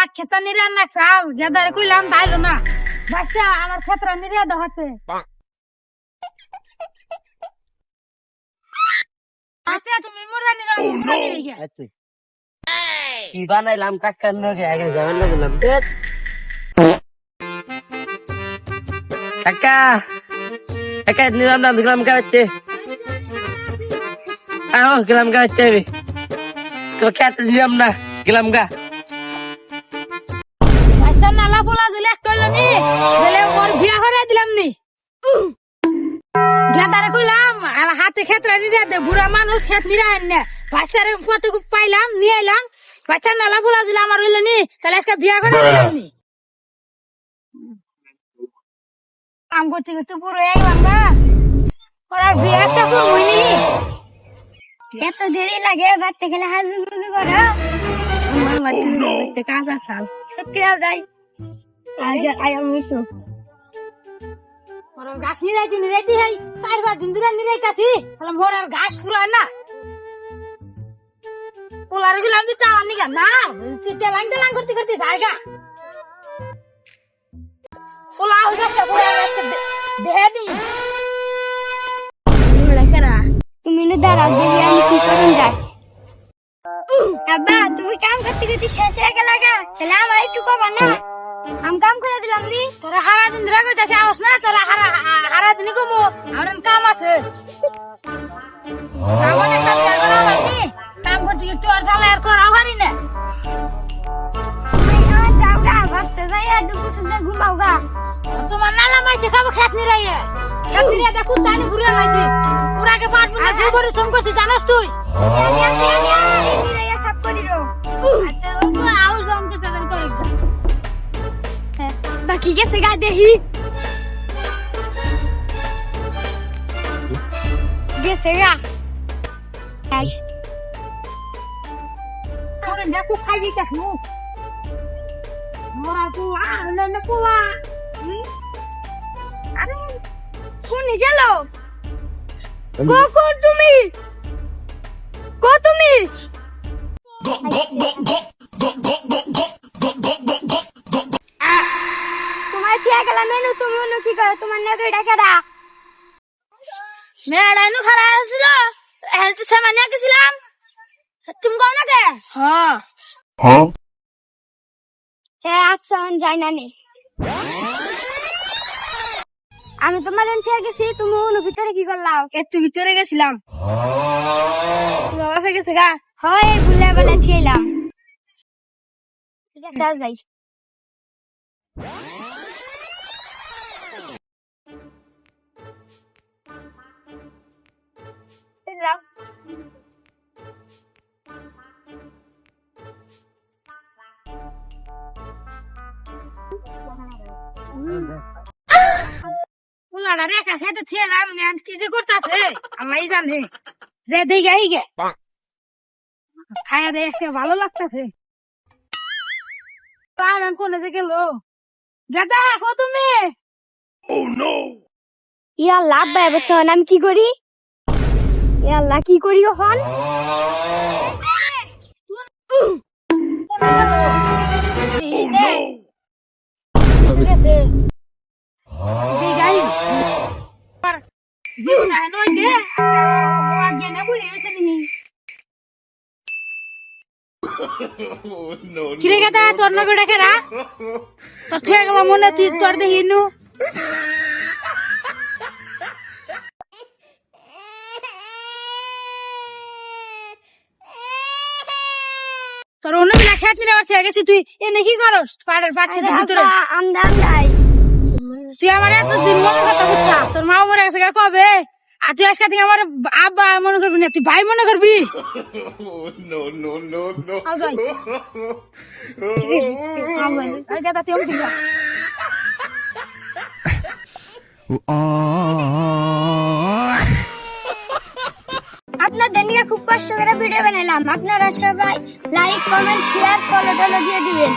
পাট খেতা নিরান না চাল, গেদারে কইলাম, দাইলো না। বাস্তা আমার খেতরা নিরিয়া দেখাতে। বাস্তা তুমি মুরা নিরা মুরা নিরিয়া আচ্ছা। কি বানাইলাম, কাকার নগে আগে যাবেন না বললাম কাকা কাকা, নিলাম না গেলাম গাইতে আহ গাইতে আমি। তো দিলাম না গা। বুড়া মানুষ খেত আনে বাস্তারে পথে পাইলাম নিয়ে আইলাম বাস্তা নালা পোলা দিলে আমার হইল নি। তাহলে আজকে বিয়া করে দিলাম নি। কাম করতে করতে পুরো আইলাম গা। ওর বিয়া একটা করবই এত দেরি লাগে বাড়তে গেলে হাজু মুজু করে। আমার বাড়তে বাড়তে কাজ আসাল সত্যি যাই। আজ আই আমি ওর গাছ নিরাইতে নিরাইতে হাই চার পাঁচ দিন ধরে নিরাইতাছি। তাহলে মোর আর ঘাস পুরা না। পোলার গেলাম তো চাওয়ার নিগা না তেলাং তেলাং করতে করতে জায়গা। পোলা হয়ে যাচ্ছে পোলা দেহে দিই তুমি নে দাঁড়াও দেখি আমি কি করুন যাই। আব্বা তুমি কাম করতে করতে শেষ হয়ে গেল তাহলে আমার একটু কবা না? আমি কাম করে দিলাম নি। তোরা হারা দিন ধরে কইতাছি আওস না তোরা হারা হারা দিন কমু আমার কাম আছে। আমার একটা বিয়া করা লাগনি কাম করতে কি তোর জ্বালা আর করা পারি না। আর তোমার নালা মাইছে খাব খেত নিরাইয়ে খেত নিরাই দেখো তানি ঘুরে লাইছে পুরাকে পাটবো না যে পরিশ্রম করছি জানাস তুই। বাকি গেছে গা দেখি গেছে গা আরে দেখো খাই দিতে নু মোরা তু আ না না পোলা আরে শুনি গেল কো তুমি কো তুমি তোমার থিয়া গেল মেনু তুমি অন্য কি করো? তোমার নেগে ডাকারা মেয়েরা নু খারা আসছিল তো গেছিলাম। তুমি কও না কে? হ্যাঁ। হ্যাঁ। আচ্ছা আমি যাই না নে আমি তোমার থিয়া গেছি তুমি অন্য ভিতরে কি করলাম একটু ভিতরে গেছিলাম। বাবা থেকে গেছে গা। হয় ভুলে বেলা থিয়েলাম ঠিক আছে যাই। পোলাটা রেখা সাথে ছিলাম কি যে করতেছে? আল্লাহ জানে। যে দেখে আই খায়া দেখে ভালো লাগতেছে। পালন কোনে যে গেল গাদা কো তুমি ইয়া লাভ ব্যবস্থা আমি কি করি? ইয়া আল্লাহ কি করি এখন কোনে গেল দেখে আই জীবন আয় নয় দে ও আগে না বুড়ি হয়েছে নি কিরে গাদা, তোর নগে ডেকে রা তোর থেকে মনে তুই তোর তোর গেছি তুই এনে কি করস পাড়ের পাট ভিতরে আমদাম নাই তুই আমার এত দিন মনে কথা বুঝছা তোর মা মরে গেছে কবে আর তুই আজকে থেকে আমার আব্বা মনে করবি না তুই ভাই মনে করবি নিয়ে খুব কষ্ট করে ভিডিও বানালাম। আপনারা সবাই লাইক কমেন্ট শেয়ার ফলো টলো দিয়ে দিবেন।